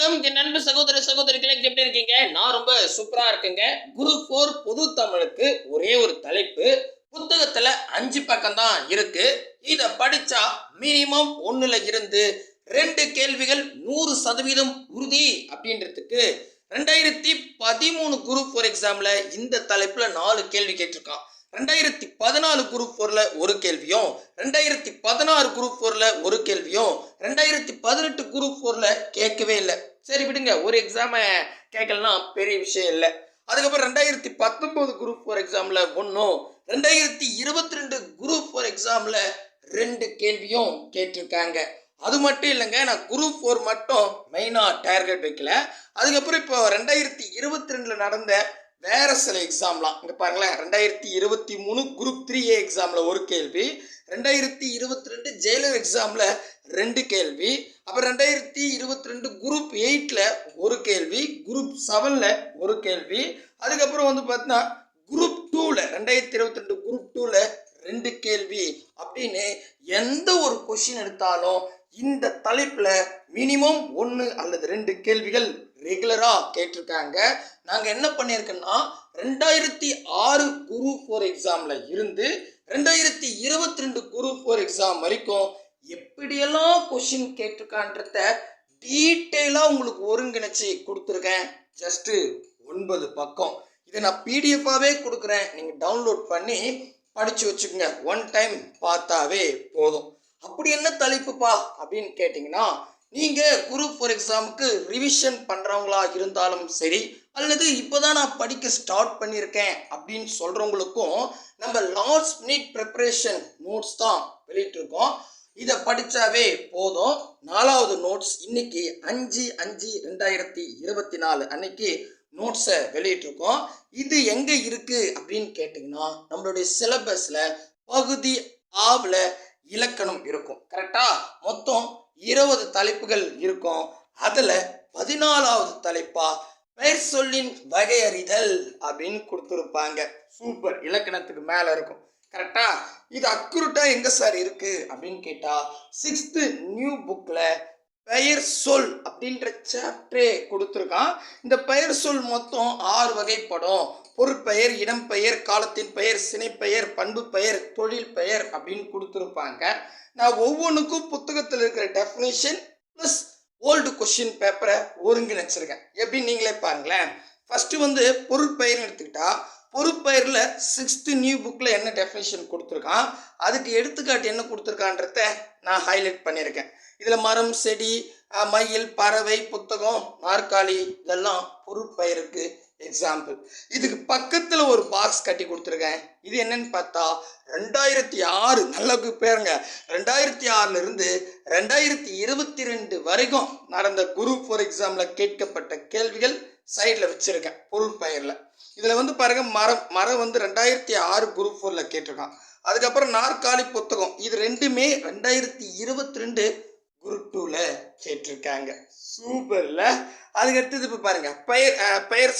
வணக்கம். என் நண்பு சகோதர சகோதரிகளை எப்படி இருக்கீங்க? நான் ரொம்ப சூப்பரா இருக்கேங்க. குரு ஃபோர் பொது தமிழுக்கு ஒரே ஒரு தலைப்பு. புத்தகத்துல அஞ்சு பக்கம் தான் இருக்கு. இத படிச்சா மினிமம் ஒண்ணுல இருந்து ரெண்டு கேள்விகள் நூறு சதவீதம் உறுதி அப்படின்றதுக்கு ரெண்டாயிரத்தி பதிமூணு குரூப் ஃபோர் எக்ஸாம்ல இந்த தலைப்புல நாலு கேள்வி கேட்டிருக்கான். ரெண்டாயிரத்தி பதினாலு குரூப் ஃபோரில் ஒரு கேள்வியும் ரெண்டாயிரத்தி பதினாறு குரூப் ஃபோரில் ஒரு கேள்வியும் ரெண்டாயிரத்தி பதினெட்டு குரூப் ஃபோரில் கேட்கவே இல்லை. சரி விடுங்க ஒரு எக்ஸாமை கேட்கலனா பெரிய விஷயம் இல்லை. அதுக்கப்புறம் ரெண்டாயிரத்தி பத்தொம்போது குரூப் ஃபோர் எக்ஸாமில் ஒன்றும் ரெண்டாயிரத்தி இருபத்தி ரெண்டு குரூப் ஃபோர் எக்ஸாமில் ரெண்டு கேள்வியும் கேட்டிருக்காங்க. அது மட்டும் இல்லைங்க நான் குரூப் ஃபோர் மட்டும் மெயினாக டார்கெட் வைக்கல. அதுக்கப்புறம் இப்போ ரெண்டாயிரத்தி இருபத்தி ரெண்டில் நடந்த வேற சில எக்ஸாம்லாம் இங்கே பாருங்களேன் ரெண்டாயிரத்தி இருபத்தி மூணு குரூப் த்ரீ ஏ எக்ஸாமில் ஒரு கேள்வி ரெண்டாயிரத்தி இருபத்தி ரெண்டு ஜெயிலர் எக்ஸாமில் ரெண்டு கேள்வி அப்புறம் ரெண்டாயிரத்தி இருபத்தி ரெண்டு குரூப் எயிட்டில் ஒரு கேள்வி குரூப் செவனில் ஒரு கேள்வி அதுக்கப்புறம் வந்து பார்த்தீங்கன்னா குரூப் டூவில் ரெண்டாயிரத்தி இருபத்தி ரெண்டு குரூப் டூவில் ரெண்டு கேள்வி அப்படின்னு எந்த ஒரு கொஷின் எடுத்தாலும் இந்த தலைப்பில் மினிமம் ஒன்று அல்லது ரெண்டு கேள்விகள் ரெகுலராக கேட்டிருக்காங்க. நாங்கள் என்ன பண்ணியிருக்கோன்னா ரெண்டாயிரத்தி ஆறு குரு ஃபோர் எக்ஸாமில் இருந்து ரெண்டாயிரத்தி இருபத்தி ரெண்டு குரு ஃபோர் எக்ஸாம் வரைக்கும் எப்படியெல்லாம் கொஷின் கேட்டிருக்கான்றத டீட்டெயிலாக உங்களுக்கு ஒருங்கிணைச்சி கொடுத்துருக்கேன். ஜஸ்ட்டு ஒன்பது பக்கம். இதை நான் பிடிஎஃபாகவே கொடுக்குறேன். நீங்கள் டவுன்லோட் பண்ணி படித்து வச்சுக்கோங்க. ஒன் டைம் பார்த்தாவே போதும். அப்படி என்ன தலைப்புப்பா அப்படின்னு கேட்டிங்கன்னா நீங்கள் குரூப் ஃபோர் எக்ஸாமுக்கு ரிவிஷன் பண்ணுறவங்களா இருந்தாலும் சரி அல்லது இப்போ தான் நான் படிக்க ஸ்டார்ட் பண்ணியிருக்கேன் அப்படின்னு சொல்கிறவங்களுக்கும் நம்ம லாஸ்ட் மினிட் ப்ரிப்பரேஷன் நோட்ஸ் தான் வெளியிட்டிருக்கோம். இதை படித்தாவே போதும். நாலாவது நோட்ஸ் இன்னைக்கு அஞ்சு அஞ்சு ரெண்டாயிரத்தி இருபத்தி நாலு அன்னைக்கு நோட்ஸை வெளியிட்டிருக்கோம். இது எங்கே இருக்குது அப்படின்னு கேட்டிங்கன்னா நம்மளுடைய சிலபஸில் பகுதி ஆவில் இலக்கணம் இருக்கும். கரெக்டாக மொத்தம் இருபது தலைப்புகள் இருக்கும். அதில் பதினாலாவது தலைப்பா பெயர் சொல்லின் வகையறிதல் அப்படின்னு கொடுத்துருப்பாங்க. சூப்பர் இலக்கணத்துக்கு மேலே இருக்கும். கரெக்டா இது அக்குருட்டா எங்கே சார் இருக்குது அப்படின்னு கேட்டால் சிக்ஸ்த்து நியூ புக்கில் பெயர் சொல் அப்படின்ற சாப்டரே கொடுத்துருக்கான். இந்த பெயர் சொல் மொத்தம் ஆறு வகைப்படும். பொருட்பெயர் இடம்பெயர் காலத்தின் பெயர் சினைப்பெயர் பண்பு பெயர் தொழில் பெயர் அப்படின்னு கொடுத்துருப்பாங்க. நான் ஒவ்வொன்றுக்கும் புத்தகத்தில் இருக்கிற டெஃபினேஷன் ப்ளஸ் ஓல்டு கொஷின் பேப்பரை ஒருங்கிணைச்சிருக்கேன். எப்படி நீங்களே பாருங்களேன். ஃபஸ்ட்டு வந்து பொருட்பெயர்னு எடுத்துக்கிட்டால் பொறுப்பெயரில் சிக்ஸ்த்து நியூ புக்கில் என்ன டெஃபினேஷன் கொடுத்துருக்கான்? அதுக்கு எடுத்துக்காட்டு என்ன கொடுத்துருக்கான்றத நான் ஹைலைட் பண்ணியிருக்கேன். இதில் மரம் செடி மயில் பறவை புத்தகம் நாற்காலி இதெல்லாம் பொருட்பெயருக்கு எக்ஸாம்பிள் இதுக்கு பக்கத்தில் ஒரு பாக்ஸ் கட்டி கொடுத்துருக்கேன். இது என்னன்னு பார்த்தா ரெண்டாயிரத்தி ஆறு நல்ல பேருங்க. ரெண்டாயிரத்தி ஆறுலேருந்து ரெண்டாயிரத்தி இருபத்தி ரெண்டு வரைக்கும் நடந்த குரூப் ஃபோர் எக்ஸாமில் கேட்கப்பட்ட கேள்விகள் சைடில் வச்சுருக்கேன் பொருட்பெயரில் இதில் வந்து பாருங்க மரம் மரம் வந்து ரெண்டாயிரத்தி ஆறு குரூப் ஃபோரில் கேட்டிருக்கான். அதுக்கப்புறம் நாற்காலி புத்தகம் இது ரெண்டுமே ரெண்டாயிரத்தி இருபத்தி ரெண்டு குரூப் டூவில் கேட்டிருக்காங்க. சூப்பர்ல அதுக்கடுத்தது இப்போ பாருங்கள் பெயர் பெயர்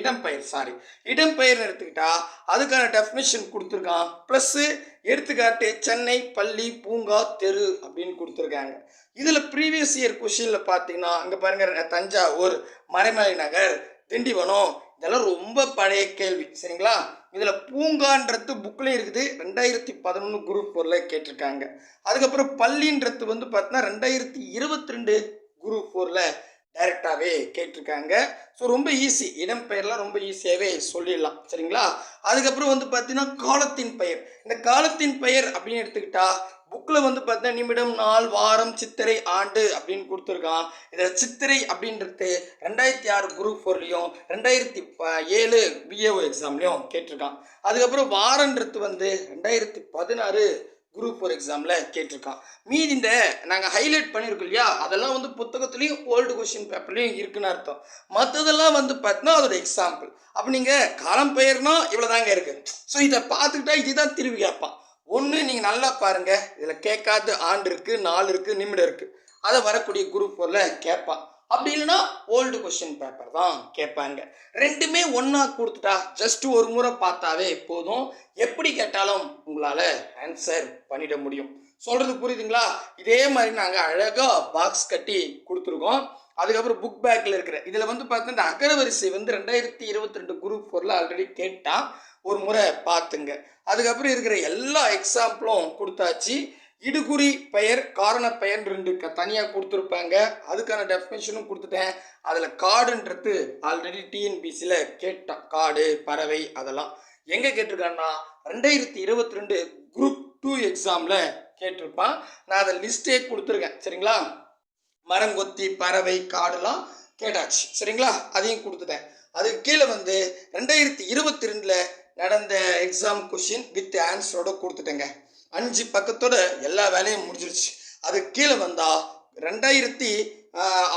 இடம்பெயர் சாரி இடம்பெயர்னு எடுத்துக்கிட்டா அதுக்கான டெஃபினேஷன் கொடுத்துருக்கான். ப்ளஸ்ஸு எடுத்துக்காட்டு சென்னை பள்ளி பூங்கா தெரு அப்படின்னு கொடுத்துருக்காங்க. இதில் ப்ரீவியஸ் இயர் கொஷினில் பார்த்தீங்கன்னா அங்கே பாருங்க தஞ்சாவூர் மறைமலை நகர் திண்டிவனம் இதெல்லாம் ரொம்ப பழைய கேள்வி சரிங்களா? இதில் பூங்கான்றது புக்லேயும் இருக்குது ரெண்டாயிரத்தி பதினொன்று குரூப் ஃபோரில் கேட்டிருக்காங்க. அதுக்கப்புறம் பள்ளின்றது வந்து பார்த்தீங்கன்னா ரெண்டாயிரத்தி இருபத்தி ரெண்டு குரூப் ஃபோரில் டைரெக்டாகவே கேட்டிருக்காங்க. ஸோ ரொம்ப ஈஸி இடம்பெயர்லாம் ரொம்ப ஈஸியாகவே சொல்லிடலாம். சரிங்களா? அதுக்கப்புறம் வந்து பார்த்தீங்கன்னா காலத்தின் பெயர். இந்த காலத்தின் பெயர் அப்படின்னு எடுத்துக்கிட்டா புக்கில் வந்து பார்த்தீங்கன்னா நிமிடம் நாள் வாரம் சித்திரை ஆண்டு அப்படின்னு கொடுத்துருக்கான். இதில் சித்திரை அப்படின்றது ரெண்டாயிரத்தி ஆறு குரூப் ஃபோர்லேயும் ரெண்டாயிரத்தி ப- ஏழு பிஏஓ எக்ஸாம்லேயும் கேட்டிருக்கான். அதுக்கப்புறம் வாரன்றது வந்து ரெண்டாயிரத்தி பதினாறு குரூப் ஃபோர் எக்ஸாமில் கேட்டிருக்கான். மீதி இந்த நாங்கள் ஹைலைட் பண்ணியிருக்கோம் இல்லையா? அதெல்லாம் வந்து புத்தகத்துலேயும் ஓல்டு கொஷின் பேப்பர்லேயும் இருக்குன்னு அர்த்தம். மற்றதெல்லாம் வந்து பார்த்தீங்கன்னா அதோட எக்ஸாம்பிள் அப்போ நீங்கள் காலம் பெயர்னா இவ்வளோ தாங்க இருக்குது ஸோ இதை பார்த்துக்கிட்டா இதுதான் திருவி கேட்பான். ஒன்று நீங்கள் நல்லா பாருங்கள் இதில் கேட்காத ஆண்டு இருக்குது நாள் இருக்குது நிமிடம் இருக்குது அதை வரக்கூடிய குரூப் ஃபோரில் கேட்பான். அப்படி இல்லைன்னா ஓல்டு கொஷின் பேப்பர் தான் கேட்பாங்க. ரெண்டுமே ஒன்றா கொடுத்துட்டா ஜஸ்ட் ஒரு முறை பார்த்தாவே போதும். எப்படி கேட்டாலும் உங்களால் ஆன்சர் பண்ணிட முடியும். சொல்கிறது புரியுதுங்களா? இதே மாதிரி நாங்கள் அழகாக பாக்ஸ் கட்டி கொடுத்துருக்கோம். அதுக்கப்புறம் புக் பேக்கில் இருக்கிற இதில் வந்து பார்த்தீங்கன்னா இந்த அகரவரிசை வந்து ரெண்டாயிரத்தி இருபத்தி ரெண்டு குரூப் ஃபோரில் ஆல்ரெடி கேட்டால் ஒரு முறை பார்த்துங்க. அதுக்கப்புறம் இருக்கிற எல்லா எக்ஸாம்பிளும் கொடுத்தாச்சு. இடுகுறி பெயர் காரண பெயர் ரெண்டு க தனியாக கொடுத்துருப்பாங்க. அதுக்கான டெஃபினேஷனும் கொடுத்துட்டேன். அதில் காடுன்றது ஆல்ரெடி டிஎன்பிசியில் கேட்டான் காடு பறவை அதெல்லாம். எங்கே கேட்டிருக்கான்னா ரெண்டாயிரத்தி இருபத்தி ரெண்டு குரூப் டூ எக்ஸாமில் கேட்டிருப்பான். நான் அதை லிஸ்ட்டே கொடுத்துருக்கேன். சரிங்களா? மரங்கொத்தி பறவை காடுலாம் கேட்டாச்சு. சரிங்களா? அதையும் கொடுத்துட்டேன். அதுக்கு கீழே வந்து ரெண்டாயிரத்தி இருபத்தி ரெண்டில் நடந்த எக்ஸாம் கொஷின் வித் ஆன்சரோட கொடுத்துட்டேங்க. அஞ்சு பக்கத்தோட எல்லா வேலையும் முடிஞ்சிருச்சு. அதுக்கு கீழே வந்தால் ரெண்டாயிரத்தி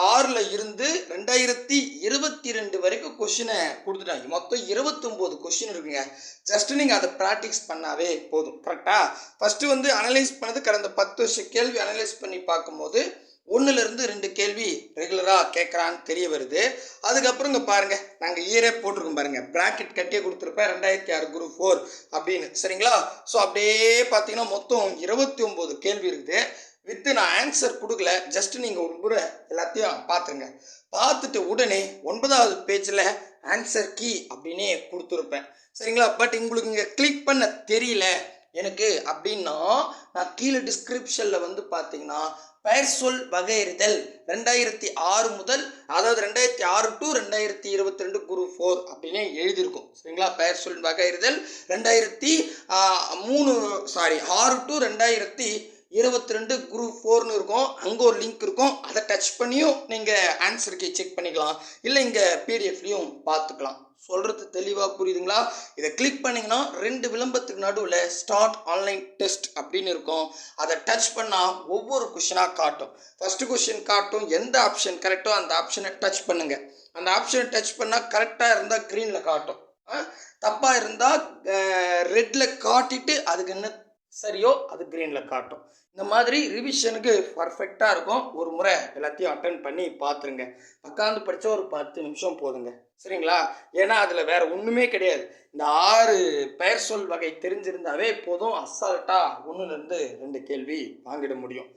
ஆறில் இருந்து ரெண்டாயிரத்தி இருபத்தி ரெண்டு வரைக்கும் கொஷினை கொடுத்துட்டாங்க. மொத்தம் இருபத்தொம்போது கொஷின் இருக்குங்க. ஜஸ்ட் நீங்கள் அதை ப்ராக்டிக்ஸ் பண்ணாவே போதும். கரெக்டாக ஃபஸ்ட்டு வந்து அனலைஸ் பண்ணது கடந்த பத்து வருஷம். கேள்வி அனலைஸ் பண்ணி பார்க்கும்போது ஒன்றுலேருந்து ரெண்டு கேள்வி ரெகுலராக கேட்குறான்னு தெரிய வருது. அதுக்கப்புறம் இங்கே பாருங்கள் நாங்கள் இயரே போட்டிருக்கோம் பாருங்கள் ப்ராக்கெட் கட்டியே கொடுத்துருப்பேன் ரெண்டாயிரத்தி ஆறு குரூப் ஃபோர் அப்படின்னு. சரிங்களா? ஸோ அப்படியே பார்த்தீங்கன்னா மொத்தம் இருபத்தி ஒம்பது கேள்வி இருக்குது. வித்து நான் ஆன்சர் கொடுக்கல ஜஸ்ட் நீங்கள் ஒரு முறை எல்லாத்தையும் பார்த்துருங்க. பார்த்துட்டு உடனே ஒன்பதாவது பேஜில் ஆன்சர் கீ அப்படின்னே கொடுத்துருப்பேன். சரிங்களா? பட் உங்களுக்கு இங்கே கிளிக் பண்ண தெரியல எனக்கு அப்படின்னா நான் கீழே டிஸ்கிரிப்ஷனில் வந்து பார்த்தீங்கன்னா பெயர் சொல் வகையறிதல் ரெண்டாயிரத்தி ஆறு முதல் அதாவது ரெண்டாயிரத்தி ஆறு டு ரெண்டாயிரத்தி இருபத்தி ரெண்டு குரு ஃபோர் அப்படின்னு எழுதியிருக்கும். சரிங்களா? பெயர் சொல் வகையறிதல் ரெண்டாயிரத்தி மூணு சாரி ஆறு டு ரெண்டாயிரத்தி இருபத்தி ரெண்டு குரூப் ஃபோர்னு இருக்கும். அங்கே ஒரு லிங்க் இருக்கும். அதை டச் பண்ணியும் நீங்கள் ஆன்சருக்கு செக் பண்ணிக்கலாம். இல்லை இங்கே பிடிஎஃப்லையும் பார்த்துக்கலாம். சொல்கிறது தெளிவாக புரியுதுங்களா? இதை கிளிக் பண்ணிங்கன்னா ரெண்டு விளம்பரத்துக்கு நடுவில் ஸ்டார்ட் ஆன்லைன் டெஸ்ட் அப்படின்னு இருக்கும். அதை டச் பண்ணால் ஒவ்வொரு கொஷினாக காட்டும். ஃபஸ்ட்டு கொஷின் காட்டும் எந்த ஆப்ஷன் கரெக்டோ அந்த ஆப்ஷனை டச் பண்ணுங்கள் அந்த ஆப்ஷனை டச் பண்ணால் கரெக்டாக இருந்தால் க்ரீனில் காட்டும். தப்பாக இருந்தால் ரெட்டில் காட்டிட்டு அதுக்கு என்ன சரியோ? அது க்ரீனில் காட்டும். இந்த மாதிரி ரிவிஷனுக்கு பர்ஃபெக்டாக இருக்கும். ஒரு முறை எல்லாத்தையும் அட்டன் பண்ணி பார்த்துருங்க. உட்காந்து படித்தா ஒரு பத்து நிமிஷம் போதுங்க. சரிங்களா? ஏன்னா அதில் வேறு ஒன்றுமே கிடையாது. இந்த ஆறு பெயர் சொல் வகை தெரிஞ்சிருந்தாவே போதும். அசால்ட்டாக ஒன்றுலேருந்து ரெண்டு கேள்வி வாங்கிட முடியும்.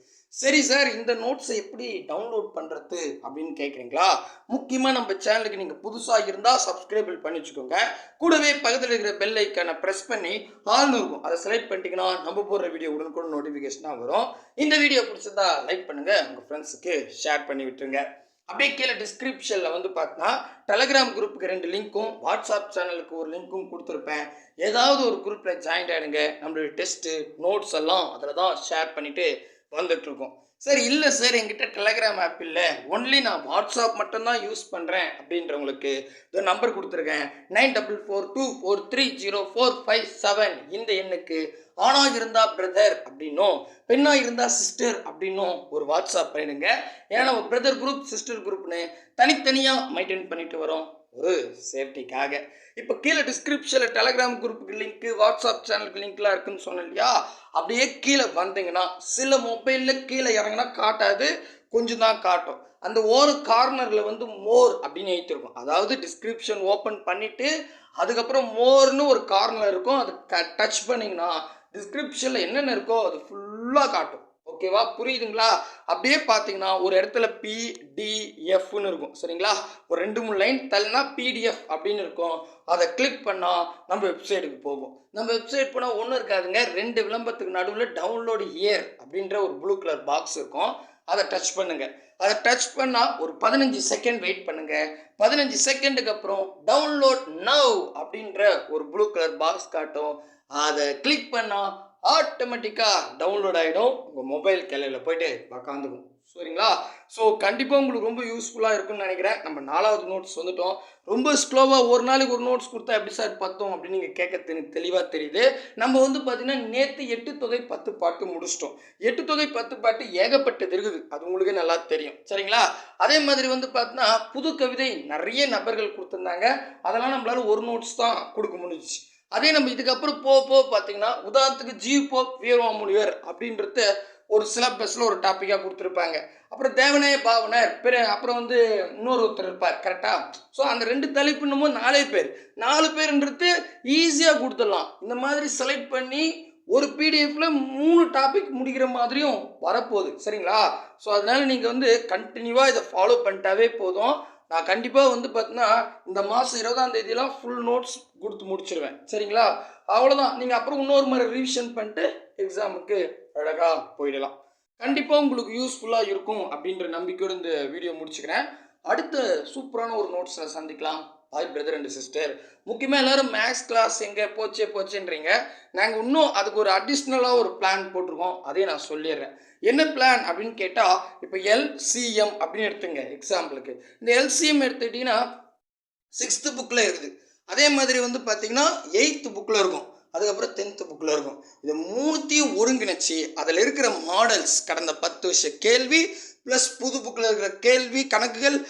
சரி சார் இந்த நோட்ஸை எப்படி டவுன்லோட் பண்ணுறது அப்படின்னு கேட்குறீங்களா முக்கியமாக நம்ம சேனலுக்கு நீங்கள் புதுசாக இருந்தால் சப்ஸ்கிரைபிள் பண்ணி வச்சுக்கோங்க. கூடவே பக்கத்தில் இருக்கிற பெல் ஐக்கானை ப்ரெஸ் பண்ணி ஆள்னு இருக்கும். அதை செலக்ட் பண்ணிட்டீங்கன்னா நம்ம போடுற வீடியோ உடனுக்குடன் நோட்டிஃபிகேஷனாக வரும். இந்த வீடியோ பிடிச்சதா லைக் பண்ணுங்கள் உங்கள் ஃப்ரெண்ட்ஸுக்கு ஷேர் பண்ணி விட்டுருங்க. அப்படியே கீழே டிஸ்கிரிப்ஷனில் வந்து பார்த்தா டெலகிராம் குரூப்புக்கு ரெண்டு லிங்க்கும் வாட்ஸ்அப் சேனலுக்கு ஒரு லிங்க்கும் கொடுத்துருப்பேன். ஏதாவது ஒரு குரூப்பில் ஜாயின் ஆகிடுங்க நம்மளுடைய டெஸ்ட்டு நோட்ஸ் எல்லாம் அதில் தான் ஷேர் பண்ணிவிட்டு வாழ்ந்துட்டுருக்கோம் சார் இல்லை சார் என்கிட்ட டெலகிராம் ஆப் இல்லை. ஒன்லி நான் வாட்ஸ்அப் மட்டும்தான் யூஸ் பண்ணுறேன் அப்படின்றவங்களுக்கு இந்த நம்பர் கொடுத்துருக்கேன். Nine double four two four three zero four five seven இந்த எண்ணுக்கு ஆணாக இருந்தால் பிரதர் அப்படின்னும் பெண்ணாக இருந்தால் சிஸ்டர் அப்படின்னும் ஒரு வாட்ஸ்அப் பண்ணிடுங்க ஏன்னா நம்ம பிரதர் குரூப் சிஸ்டர் குரூப்னு தனித்தனியாக மெயின்டைன் பண்ணிட்டு வரோம் ஒரு சேஃப்டிக்காக இப்போ கீழே டிஸ்கிரிப்ஷனில் டெலகிராம் குரூப்புக்கு லிங்க்கு வாட்ஸ்அப் சேனலுக்கு லிங்க்லாம் இருக்குன்னு சொன்னேன் இல்லையா? அப்படியே கீழே வந்தீங்கன்னா சில மொபைலில் கீழே இறங்கினா காட்டாது கொஞ்சம் தான் காட்டும். அந்த ஒரு கார்னரில் வந்து மோர் அப்படின்னு எழுத்திருக்கும் அதாவது டிஸ்கிரிப்ஷன் ஓப்பன் பண்ணிவிட்டு அதுக்கப்புறம் மோர்னு ஒரு கார்னர் இருக்கும். அது க டச் பண்ணிங்கன்னா டிஸ்கிரிப்ஷனில் என்னென்ன இருக்கோ அது ஃபுல்லாக காட்டும். ஓகேவா புரியுதுங்களா? அப்படியே பார்த்தீங்கன்னா ஒரு இடத்துல பிடிஎஃப்னு இருக்கும். சரிங்களா? ஒரு ரெண்டு மூணு லைன் தள்ளினா பிடிஎஃப் அப்படின்னு இருக்கும். அதை கிளிக் பண்ணால் நம்ம வெப்சைட்டுக்கு போகும். நம்ம வெப்சைட் போனால் ஒன்றும் இருக்காதுங்க. ரெண்டு விளம்பரத்துக்கு நடுவில் டவுன்லோடு இயர் அப்படின்ற ஒரு ப்ளூ கலர் பாக்ஸ் இருக்கும். அதை டச் பண்ணுங்க. அதை டச் பண்ணால் ஒரு பதினஞ்சு செகண்ட் வெயிட் பண்ணுங்க. பதினஞ்சு செகண்டுக்கு அப்புறம் டவுன்லோட் நவ் அப்படின்ற ஒரு ப்ளூ கலர் பாக்ஸ் காட்டும். அதை கிளிக் பண்ணால் ஆட்டோமேட்டிக்காக டவுன்லோட் ஆகிடும் உங்கள் மொபைல் கிளையில் போயிட்டு உக்காந்துக்கும். சரிங்களா? ஸோ கண்டிப்பாக உங்களுக்கு ரொம்ப யூஸ்ஃபுல்லாக இருக்கும்னு நினைக்கிறேன். நம்ம நாலாவது நோட்ஸ் வந்துட்டோம். ரொம்ப ஸ்லோவாக ஒரு நாளைக்கு ஒரு நோட்ஸ் கொடுத்தா எப்படி சார் பத்தும் அப்படின்னு நீங்கள் கேட்க எனக்கு தெளிவாக தெரியுது. நம்ம வந்து பார்த்தீங்கன்னா நேற்று எட்டு தொகை பத்து பாட்டு முடிச்சிட்டோம். எட்டு தொகை பத்து பாட்டு ஏகப்பட்டது இருக்குது. அது உங்களுக்கு நல்லா தெரியும். சரிங்களா? அதே மாதிரி வந்து பார்த்தீங்கன்னா புது கவிதை நிறைய நபர்கள் கொடுத்துருந்தாங்க. அதெல்லாம் நம்மளால ஒரு நோட்ஸ் தான் கொடுக்க முடிஞ்சிச்சு. அதே நம்ம இதுக்கப்புறம் போக போக பார்த்தீங்கன்னா உதாரணத்துக்கு ஜீவ் போ வீரமாமுனிவர் அப்படின்றது ஒரு சிலபஸில் ஒரு டாப்பிக்காக கொடுத்துருப்பாங்க. அப்புறம் தேவனே பாவனர் பிற அப்புறம் வந்து இன்னொரு ஒருத்தர் இருப்பார் கரெக்டாக ஸோ அந்த ரெண்டு தலைப்புன்னும் போது நாலே பேர். நாலு பேருன்றது ஈஸியாக கொடுத்துடலாம். இந்த மாதிரி செலக்ட் பண்ணி ஒரு பிடிஎஃப்ல மூணு டாபிக் முடிக்கிற மாதிரியும் வரப்போகுது. சரிங்களா? ஸோ அதனால நீங்கள் வந்து கண்டினியூவாக இதை ஃபாலோ பண்ணிட்டாவே போதும். நான் கண்டிப்பாக வந்து பார்த்தீங்கன்னா இந்த மாதம் இருபதாம் தேதியெல்லாம் ஃபுல் நோட்ஸ் கொடுத்து முடிச்சிருவேன். சரிங்களா? அவ்வளோதான் நீங்கள் அப்புறம் இன்னொரு முறை ரிவிஷன் பண்ணிட்டு எக்ஸாமுக்கு அழகாக போயிடலாம். கண்டிப்பாக உங்களுக்கு யூஸ்ஃபுல்லாக இருக்கும் அப்படின்ற நம்பிக்கையோடு இந்த வீடியோ முடிச்சுக்கிறேன். அடுத்த சூப்பரான ஒரு நோட்ஸில் சந்திக்கலாம். ஹாய் பிரதர் அண்ட் சிஸ்டர் முக்கியமாக எல்லோரும் மேக்ஸ் கிளாஸ் எங்கே? போச்சே போச்சேன்றீங்க. நாங்கள் இன்னும் அதுக்கு ஒரு அடிஷ்னலாக ஒரு பிளான் போட்டிருக்கோம். அதையும் நான் சொல்லிடுறேன். என்ன பிளான் அப்படின்னு கேட்டால் இப்போ எல்சிஎம் அப்படின்னு எடுத்துங்க எக்ஸாம்பிளுக்கு இந்த எல்சிஎம் எடுத்துக்கிட்டிங்கன்னா சிக்ஸ்த்து புக்கில் இருக்குது. அதே மாதிரி வந்து பார்த்தீங்கன்னா எயித்து புக்கில் இருக்கும். அதுக்கப்புறம் டென்த்து புக்கில் இருக்கும். இது மூணுத்தையும் ஒருங்கிணைச்சி அதில் இருக்கிற மாடல்ஸ் கடந்த பத்து வருஷ கேள்வி ப்ளஸ் புது புக்கில் இருக்கிற கேள்வி கணக்குகள்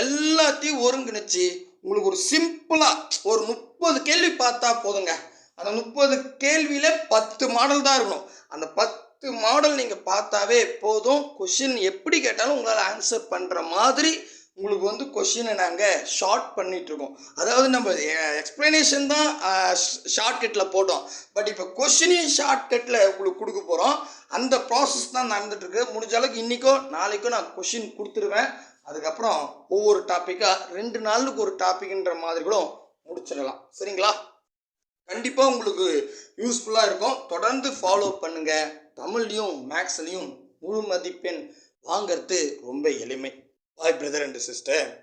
எல்லாத்தையும் ஒருங்கிணைச்சி உங்களுக்கு ஒரு சிம்பிளாக ஒரு முப்பது கேள்வி பார்த்தா போதுங்க. அந்த முப்பது கேள்வியில் பத்து மாடல் தான் இருக்கணும். அந்த பத்து மாடல் நீங்கள் பார்த்தாவே போதும். கொஷின் எப்படி கேட்டாலும் உங்களால் ஆன்சர் பண்ணுற மாதிரி உங்களுக்கு வந்து கொஷினை நாங்கள் ஷார்ட் பண்ணிகிட்ருக்கோம் அதாவது நம்ம எக்ஸ்ப்ளனேஷன் தான் ஷார்ட்கட்டில் போட்டோம். பட் இப்போ கொஷினையும் ஷார்ட்கட்டில் உங்களுக்கு கொடுக்க போகிறோம் அந்த ப்ராசஸ் தான் நடந்துட்டுருக்கு முடிஞ்ச அளவுக்கு இன்றைக்கோ நாளைக்கோ நான் கொஷின் கொடுத்துருவேன். அதுக்கப்புறம் ஒவ்வொரு டாப்பிக்காக ரெண்டு நாளுக்கு ஒரு டாப்பிக்ன்ற மாதிரி கூட முடிச்சிடலாம். சரிங்களா? கண்டிப்பாக உங்களுக்கு யூஸ்ஃபுல்லாக இருக்கும். தொடர்ந்து ஃபாலோ பண்ணுங்கள் தமிழ்லையும் மேக்ஸ்லையும் முழு மதிப்பெண் வாங்கிறது ரொம்ப எளிமை. பாய் பிரதர் அண்ட் சிஸ்டர்